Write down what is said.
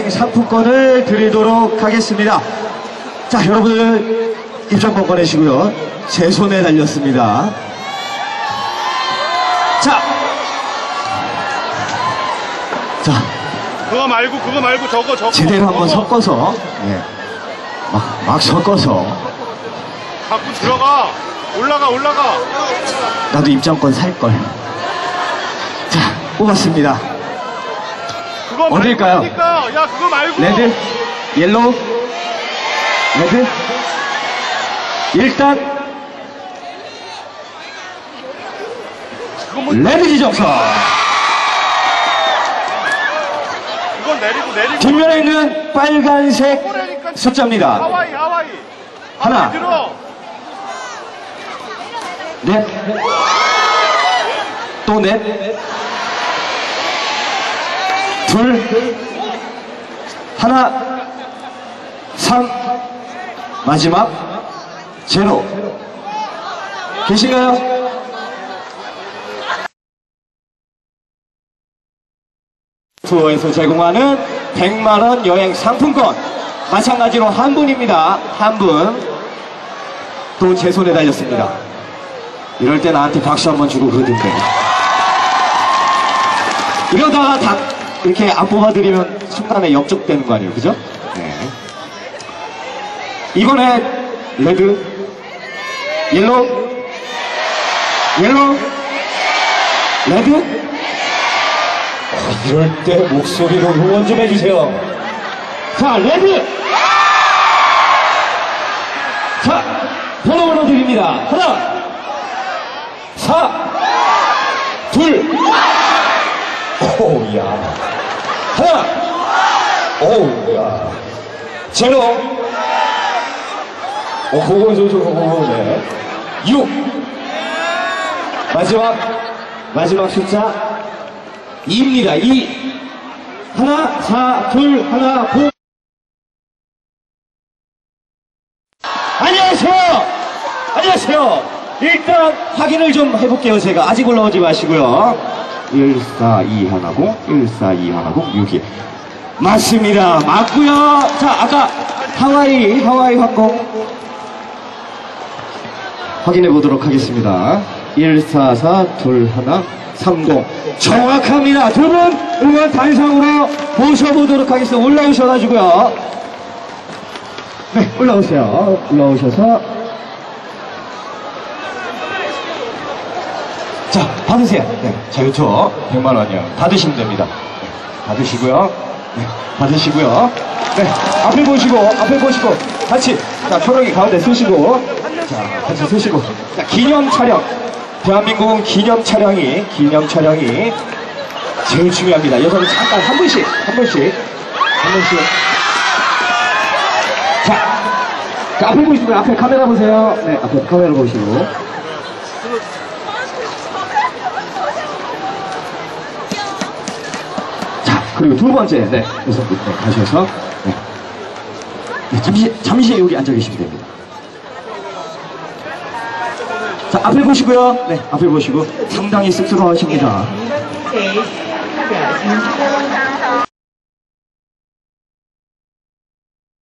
상품권을 드리도록 하겠습니다. 자, 여러분들 입장권 꺼내시고요. 제 손에 달렸습니다. 자, 자, 그거 말고 그거 말고 저거 저거 제대로 한번 저거. 섞어서, 예. 막, 막 섞어서, 자꾸 들어가 올라가 올라가 나도 입장권 살걸. 자, 뽑았습니다. 그거 말고 어딜까요? 하니까. 야 그거 말고 레드, 옐로우, 레드. 일단, 뭐 레드 지정선. 그건 내리고 내리고 뒷면에 있는 빨간색 숫자입니다. 하와이 하와이 하나. 들어 넷. 또 넷. 둘. 하나. 삼. 마지막. 제로. 계신가요? 투어에서 제공하는 100만원 여행 상품권. 마찬가지로 한 분입니다. 한 분. 또 제 손에 달렸습니다. 이럴 때 나한테 박수 한번 주고 그러던데. 이러다가 다 이렇게 안 뽑아드리면 순간에 역적되는 거 아니에요, 그죠? 네. 이번에 레드, 옐로우, 옐로우, 레드. 어, 이럴 때 목소리로 응원 좀 해주세요. 자, 레드. 자, 번호 번호 드립니다. 하나. 사, 둘, 오, 야. 하나, 오, 야. 제로, 오, 그거, 저, 저, 그거, 네. 육, 마지막, 마지막 숫자, 2입니다, 2. 하나, 사, 둘, 하나, 고. 안녕하세요! 안녕하세요! 일단 확인을 좀 해볼게요, 제가. 아직 올라오지 마시고요. 142 하나고, 142 하나고, 62. 맞습니다. 맞고요 자, 아까 하와이, 하와이 항공. 확인해 보도록 하겠습니다. 144, 둘, 하나, 30. 정확합니다. 두 분 응원 단상으로 모셔보도록 하겠습니다. 올라오셔가지고요. 네, 올라오세요. 올라오셔서. 자, 받으세요. 네, 자유투 100만 원이요. 받으시면 됩니다. 네, 받으시고요. 네, 받으시고요. 네, 앞에 보시고, 앞에 보시고, 같이. 자, 초록이 가운데 쓰시고. 자, 같이 쓰시고. 자, 기념 촬영. 대한민국은 기념 촬영이, 기념 촬영이 제일 중요합니다. 여러분 잠깐 한 분씩, 한 분씩, 한 분씩. 자, 자, 앞에 보시고요. 앞에 카메라 보세요. 네, 앞에 카메라 보시고. 그리고 두 번째, 네. 여섯 분 네, 가셔서, 네. 네, 잠시, 잠시 여기 앉아 계시면 됩니다. 자, 앞을 보시고요. 네, 앞을 보시고. 상당히 쑥스러워 하십니다.